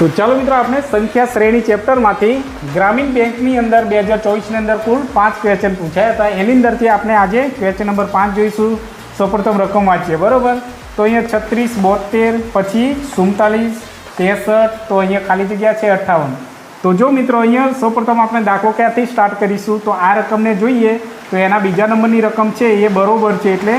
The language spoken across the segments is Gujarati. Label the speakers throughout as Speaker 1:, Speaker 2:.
Speaker 1: તો ચાલો મિત્રો, આપણે સંખ્યા શ્રેણી ચેપ્ટરમાંથી ગ્રામીણ બેંકની અંદર બે હજાર ચોવીસની અંદર કુલ પાંચ ક્વેશ્ચન પૂછાયા હતા. એની અંદરથી આપણે આજે ક્વેશ્ચન નંબર પાંચ જોઈશું. સૌપ્રથમ રકમ વાંચીએ, બરાબર? તો અહીંયા છત્રીસ, બોતેર, પછી સુડતાલીસ, ત્રેસઠ, તો અહીંયા ખાલી જગ્યા છે અઠ્ઠાવન. તો જો મિત્રો, અહીંયા સૌપ્રથમ આપણે દાખલો ક્યાંથી સ્ટાર્ટ કરીશું? તો આ રકમને જોઈએ, તો એના બીજા નંબરની રકમ છે, એ બરોબર છે, એટલે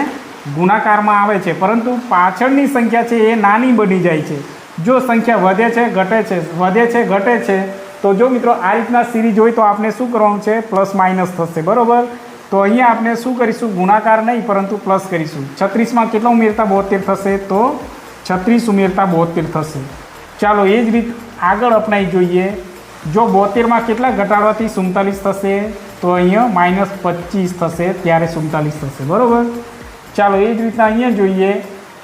Speaker 1: ગુણાકારમાં આવે છે. પરંતુ પાછળની સંખ્યા છે, એ નાની બની જાય છે. જો સંખ્યા વધે છે, ઘટે છે, વધે છે, ઘટે છે, તો જો મિત્રો આ રીતના સિરીઝ હોય તો આપણે શું કરવાનું છે? પ્લસ માઇનસ થશે, બરાબર? તો અહીંયા આપણે શું કરીશું? ગુણાકાર નહીં, પરંતુ પ્લસ કરીશું. છત્રીસમાં કેટલા ઉમેરતા? બોતેર થશે, તો છત્રીસ ઉમેરતા બોતેર થશે. ચાલો એ જ રીત આગળ અપનાવી જોઈએ. જો બોતેરમાં કેટલા ઘટાડવાથી સુડતાલીસ થશે, તો અહીંયા માઇનસ પચીસ થશે, ત્યારે સુડતાલીસ થશે, બરાબર? ચાલો એ જ રીતના અહીંયા જોઈએ.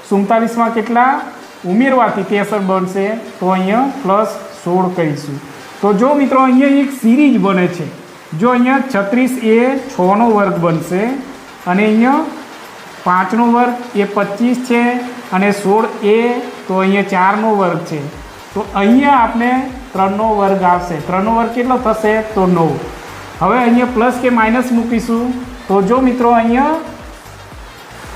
Speaker 1: સુડતાલીસમાં કેટલા? ઉમેરવાથી તેસર બનશે તો અહીંયા પ્લસ સોળ કહીશું તો જો મિત્રો અહીંયા એક સિરીજ બને છે. જો અહીંયા છત્રીસ એ છનો વર્ગ બનશે અને અહીંયા પાંચનો વર્ગ એ પચીસ છે અને સોળ એ તો અહીંયા ચારનો વર્ગ છે. તો અહીંયા આપણે ત્રણનો વર્ગ આવશે. ત્રણનો વર્ગ કેટલો થશે? તો નવ. હવે અહીંયા પ્લસ કે માઇનસ મૂકીશું. તો જો મિત્રો અહીંયા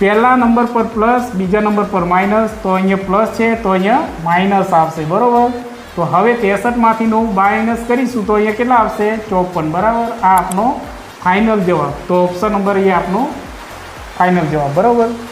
Speaker 1: પહેલા નંબર પર પ્લસ, બીજા નંબર પર માઇનસ, તો અહીંયા પ્લસ છે, તો અહીંયા માઇનસ આવશે, બરાબર? તો હવે ત્રેસઠમાંથી નવ માઇનસ કરીશું, તો અહીંયા કેટલા આવશે? ચોપન, બરાબર? આ આપનો ફાઇનલ જવાબ. તો ઓપ્શન નંબર એ આપનો ફાઇનલ જવાબ, બરાબર?